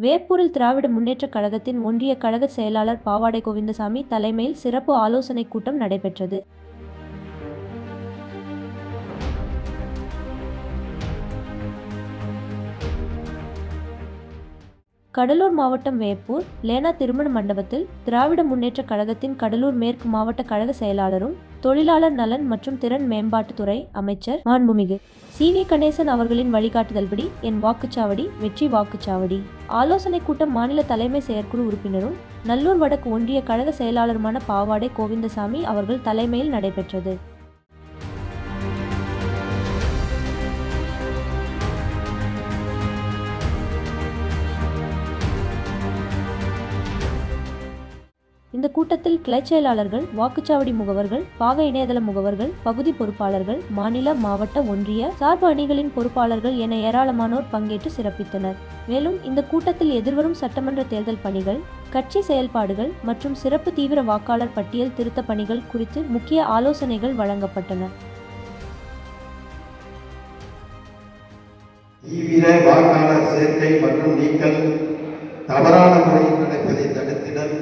வேப்பூரில் திராவிட முன்னேற்றக் கழகத்தின் ஒன்றிய கழக செயலாளர் பாவாடை கோவிந்தசாமி தலைமையில் சிறப்பு ஆலோசனைக் கூட்டம் நடைபெற்றது. கடலூர் மாவட்டம் வேப்பூர் லேனா திருமண மண்டபத்தில் திராவிட முன்னேற்றக் கழகத்தின் கடலூர் மேற்கு மாவட்ட கழக செயலாளரும் தொழிலாளர் நலன் மற்றும் திறன் மேம்பாட்டுத்துறை அமைச்சர் மாண்புமிகு. சி. வி. கணேசன் அவர்களின் வழிகாட்டுதல்படி என் வாக்குச்சாவடி வெற்றி வாக்குச்சாவடி. ஆலோசனைக் கூட்டம் மாநில தலைமை செயற்குழு உறுப்பினரும் நல்லூர் வடக்கு ஒன்றிய கழக செயலாளருமான பாவாடை கோவிந்தசாமி அவர்கள் தலைமையில் நடைபெற்றது. இந்த கூட்டத்தில் கிளை செயலாளர்கள் வாக்குச்சாவடி முகவர்கள் பாக இணையதள முகவர்கள் பகுதி பொறுப்பாளர்கள் மாநில மாவட்ட ஒன்றிய சார்பு அணிகளின் பொறுப்பாளர்கள் என ஏராளமானோர் பங்கேற்று சிறப்பித்தனர். மேலும் இந்த கூட்டத்தில் எதிர்வரும் சட்டமன்ற தேர்தல் பணிகள் கட்சி செயல்பாடுகள் மற்றும் சிறப்பு தீவிர வாக்காளர் பட்டியல் திருத்த பணிகள் குறித்து முக்கிய ஆலோசனைகள் வழங்கப்பட்டன. தீவிர வாக்காளர் சேர்க்கை மற்றும் நீக்கல் தவறான முறையில் நடப்பதை தடுத்திடல்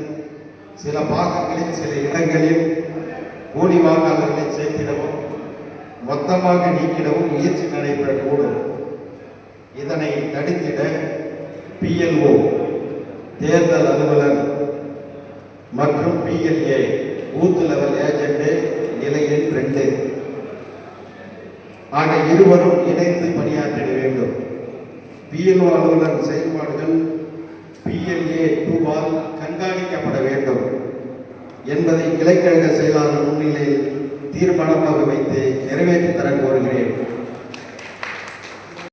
சில பாகங்களில் சில இடங்களில் போலி வாக்காளர்களை சேர்த்திடவும் மொத்தமாக நீக்கிடவும் முயற்சி நடைபெறக்கூடும். இதனை தடுத்திட பிஎல்ஓ தேர்தல் அலுவலர் மற்றும் பிஎல்ஏ பூத் லெவல் ஏஜென்ட் நிலை எண் ரெண்டு. ஆக இருவரும் இணைந்து பணியாற்றிட வேண்டும். பிஎல்ஓ அலுவலர் செயல்பாடுகள் பிஎல்ஏ டூவால் கண்காணிக்கப்பட வேண்டும். என்பதை கிளைக்கழக செயலாளர் முன்னிலையில் தீர்மானமாக வைத்து நிறைவேற்றி தர கோருகிறேன்.